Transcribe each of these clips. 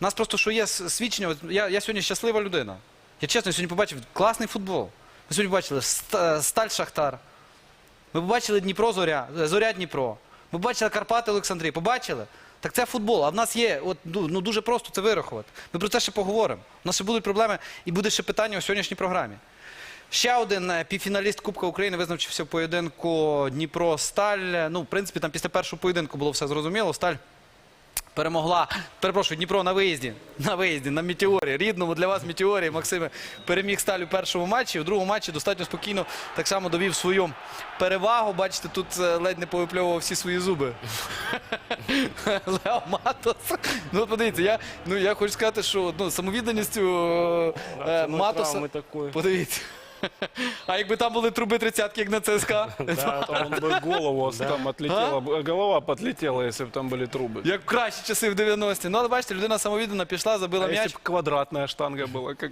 У нас просто що є свідчення. От Я, я сьогодні щаслива людина. Я чесно сьогодні побачив класний футбол. Ми сьогодні бачили Сталь Шахтар. Ми побачили Дніпро Зоря, е, Зоря Дніпро. Ми побачили Карпати Олександрій. Побачили? Так це футбол. А в нас є, от, ну, ну дуже просто це вирахувати. Ми про це ще поговоримо. У нас ще будуть проблеми і буде ще питання у сьогоднішній програмі. Ще один е, півфіналіст Кубка України визначився в поєдинку Дніпро-Сталь. Ну, в принципі, там після першого поєдинку було все зрозуміло. Сталь перемогла. Перепрошую, Дніпро на виїзді. На виїзді, на Метеорі. Рідному для вас Метеорі. Максиме переміг Сталь у першому матчі. У другому матчі достатньо спокійно так само довів свою перевагу. Бачите, тут е, ледь не повипльовував всі свої зуби. Лео Матос. Ну, подивіться, я, ну, я хочу сказати, що ну, самовідданістю е, е, Матоса. Подивіться. А якби там були труби тридцятки, як на ЦСКА? Да, Там он бы голову там отлетела, бы- голова подлетела, если бы там были трубы. Як в кращі часи в 90-ті. Ну, але бачите, людина самовіддана пішла, забила А если м'яч. бы квадратная штанга была, как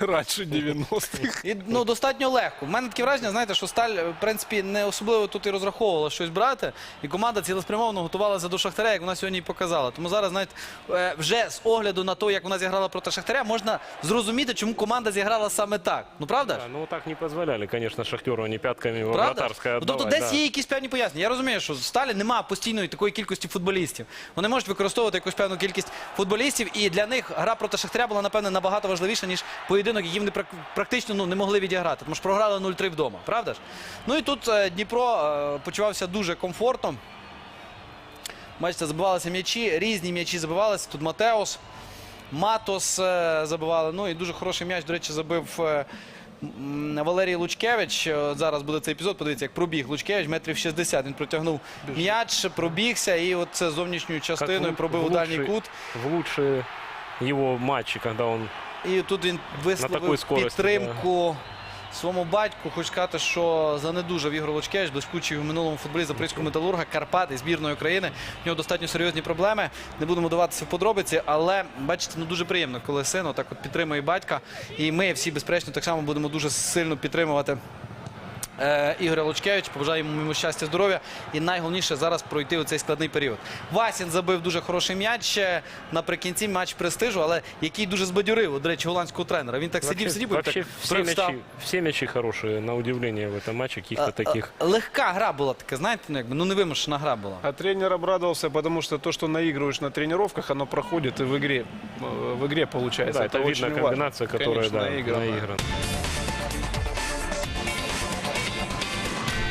раньше 90-х? І ну, достатньо легко. У мене таке враження, знаєте, що Сталь, в принципі, не особливо тут і розраховувала щось брати. І команда цілеспрямовано готувалася до Шахтаря, як вона сьогодні і показала. Тому зараз, знаєте, е, вже з огляду на те, як вона зіграла проти Шахтаря, можна зрозуміти, чому команда зіграла саме так. Ну правда ж? Да, ну так не позволяли, конечно, Шахтеру они пятками Правда? вратарское Ну, тобто десь да. є якісь певні пояснення. Я розумію, що в Сталі немає постійної такої кількості футболістів. Вони можуть використовувати якусь певну кількість футболістів, і для них гра проти Шахтаря була, напевне, набагато важливіша, ніж поєдинок, який вони практично ну, не могли відіграти. Тому що програли 0-3 вдома, правда ж? Ну і тут е, Дніпро е, почувався дуже комфортно. Бачите, забивалися м'ячі, різні м'ячі забивалися. Тут Матеус, Матос е, забивали. Ну і дуже хороший м'яч, до речі, забив Валерій Лучкевич. Е, Зараз буде цей епізод. Подивіться, як пробіг Лучкевич, метрів 60. Він протягнув м'яч, пробігся і от це зовнішньою частиною пробив у дальній кут. В лучшие його матчі, коли він. І тут він висловив підтримку своєму батьку. Хочу сказати, що занедужав Ігор Лучкевич, блискучий в минулому футболі запорізького металурга, Карпати збірної України. У нього достатньо серйозні проблеми. Не будемо даватися в подробиці, але бачите, ну дуже приємно, коли син отак от підтримує батька. І ми всі безперечно так само будемо дуже сильно підтримувати. е, Ігоря Лучкевича, побажаємо йому щастя, здоров'я і найголовніше зараз пройти у цей складний період. Васін забив дуже хороший м'яч е, наприкінці матч престижу, але який дуже збадьорив, от, до речі, голландського тренера. Він так сидів, сидів, і вообще так все, привстав. мячи, все мячи хорошие, на удивление в этом матче, каких-то А, таких. а, Легка гра була така, знаєте, ну якби ну невимушена гра була. А тренер обрадовался, потому что то, что наигрываешь на тренировках, оно проходит и в игре, э, в игре получается. Да, это, видно очень важно. комбинация,